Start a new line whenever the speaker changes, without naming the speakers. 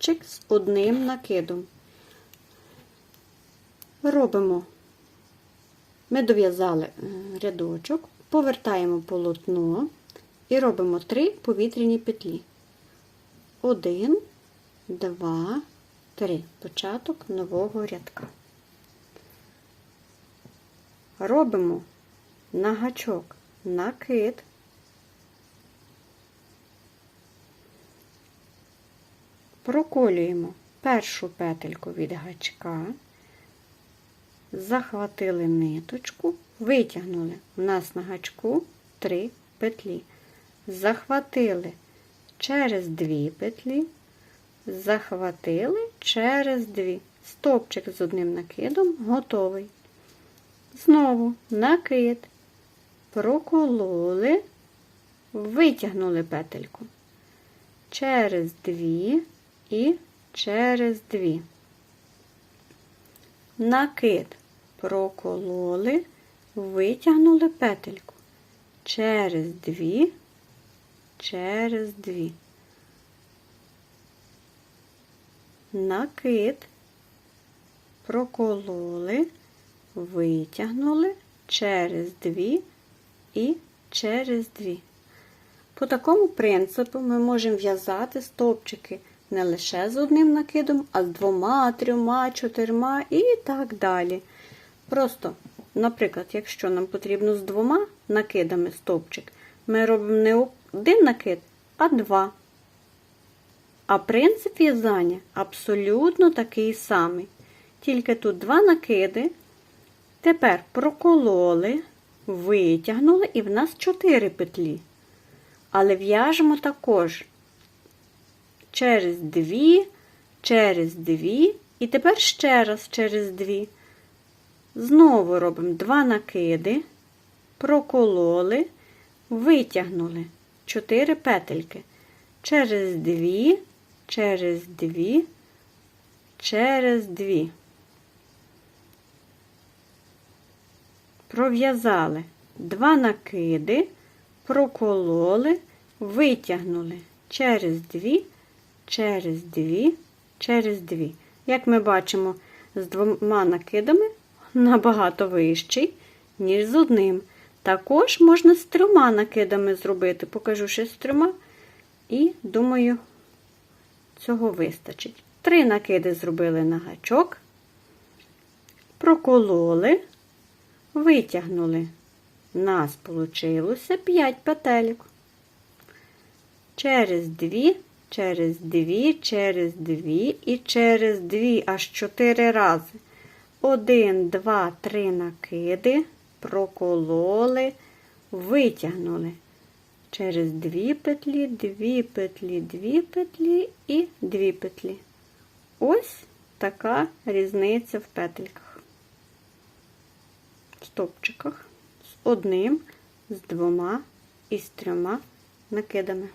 стовпчик з одним накидом. Робимо, ми дов'язали е, рядочок, повертаємо полотно і робимо 3 повітряні петлі. 1, 2, 3. Початок нового рядка. Робимо на гачок накид. Проколюємо першу петельку від гачка, захватили ниточку, витягнули. У нас на гачку 3 петлі, захватили через 2 петлі, захватили через 2. Стопчик з одним накидом готовий. Знову накид, прокололи, витягнули петельку. Через 2 і через 2. Накид прокололи, витягнули петельку через 2, через 2. Накид прокололи, витягнули через 2 і через 2. По такому принципу ми можемо в'язати стовпчики не лише з одним накидом, а з двома, трьома, чотирма і так далі. Просто, наприклад, якщо нам потрібно з двома накидами стовпчик, ми робимо не один накид, а два. А принцип в'язання абсолютно такий самий. Тільки тут два накиди. Тепер прокололи, витягнули, і в нас чотири петлі. Але в'яжемо також через дві, через дві, і тепер ще раз через дві. Знову робимо два накиди, прокололи, витягнули чотири петельки. Через дві, через дві, через дві. Пров'язали два накиди, прокололи, витягнули через дві, через дві, через дві. Як ми бачимо, з двома накидами набагато вищий, ніж з одним. Також можна з трьома накидами зробити. Покажу ще з трьома. І, думаю, цього вистачить. Три накиди зробили на гачок, прокололи, витягнули. У нас вийшло 5 петелек. Через дві, через дві, через дві і через дві, аж чотири рази. Один, два, три накиди, прокололи, витягнули. Через дві петлі, дві петлі, дві петлі і дві петлі. Ось така різниця в петельках. В стопчиках з одним, з двома і з трьома накидами.